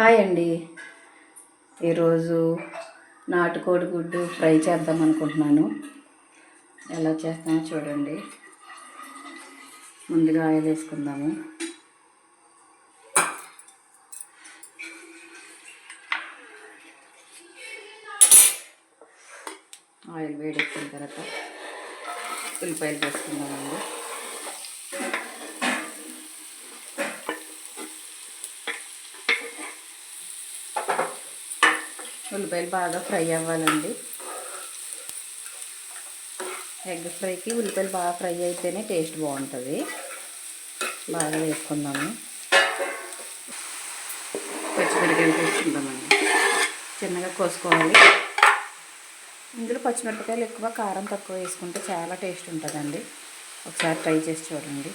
Hi అండి. ఈరోజు నాటుకోడి గుడ్డు ఫ్రై చేద్దాం అనుకుంటున్నాను. ఎలా చేస్తామో చూడండి. ముందుగా ఆయిల్ వేసుకుందాము. ఆయిల్ వేడెక్కిన తర్వాత ఉల్లిపాయలు వేసుకుందామండి. ఉల్లిపాయలు బాగా ఫ్రై అవ్వాలండి. ఎగ్ ఫ్రైకి ఉల్లిపాయలు బాగా ఫ్రై అయితేనే టేస్ట్ బాగుంటుంది. బాగా వేసుకుందాము. పచ్చిమిరపకాయలు వేసుకుందామండి చిన్నగా కోసుకోవాలి. ఇందులో పచ్చిమిరపకాయలు ఎక్కువ కారం తక్కువ వేసుకుంటే చాలా టేస్ట్ ఉంటుందండి. ఒకసారి ట్రై చేసి చూడండి.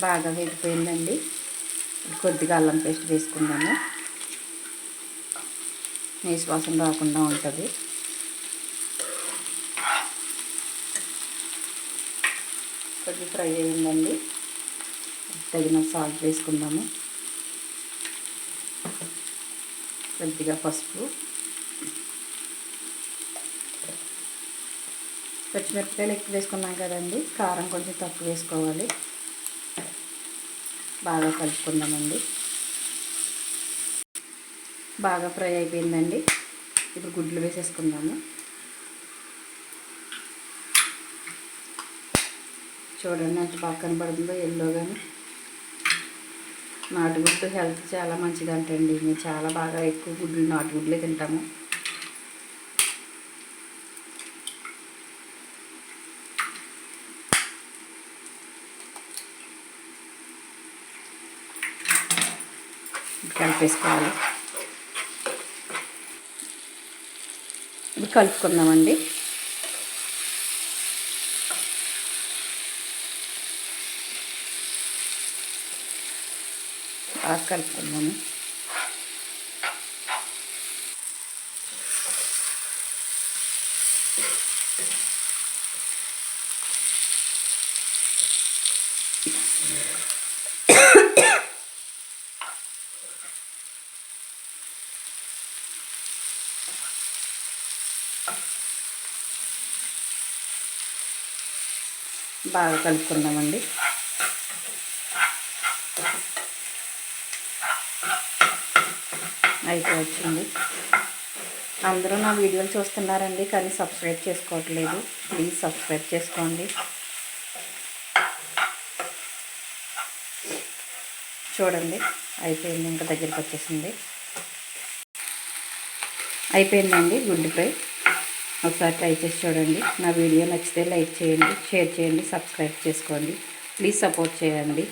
బాగా వేగిపోయిందండి. కొద్దిగా అల్లం పేస్ట్ వేసుకుందాము. నీసు వాసన రాకుండా ఉంటుంది. కొద్దిగా ఫ్రై అయ్యిందండి తగిన సాల్ట్ వేసుకుందాము. కొద్దిగా పసుపు. పచ్చిమిరపకాయలు ఎక్కువ వేసుకున్నాం కదండి. కారం కొంచెం తక్కువ వేసుకోవాలి. బాగా కలుపుకుందామండి. బాగా ఫ్రై అయిపోయిందండి. ఇప్పుడు గుడ్లు వేసేసుకుందాము. చూడండి ఎంత బాగా కనబడుతుందో ఎల్లో కానీ నాటుగుడ్డు హెల్త్ చాలా మంచిదంటండి. మేము చాలా బాగా ఎక్కువ గుడ్లు నాటుగుడ్లే తింటాము. కలిపేసుకోవాలి. కలుపుకుందామండి. బాగా కలుపుకుందాము. బాగా కలుపుకుందామండి. అయిపోవచ్చింది. అందరూ నా వీడియోలు చూస్తున్నారండి కానీ సబ్స్క్రైబ్ చేసుకోవట్లేదు. ప్లీజ్ సబ్స్క్రైబ్ చేసుకోండి. చూడండి అయిపోయింది ఇంకా దగ్గరికి వచ్చేసింది. అయిపోయిందండి గుడ్డు ఫ్రై ఒకసారి ట్రై చేసి చూడండి. నా వీడియో నచ్చితే లైక్ చేయండి షేర్ చేయండి సబ్స్క్రైబ్ చేసుకోండి. ప్లీజ్ సపోర్ట్ చేయండి.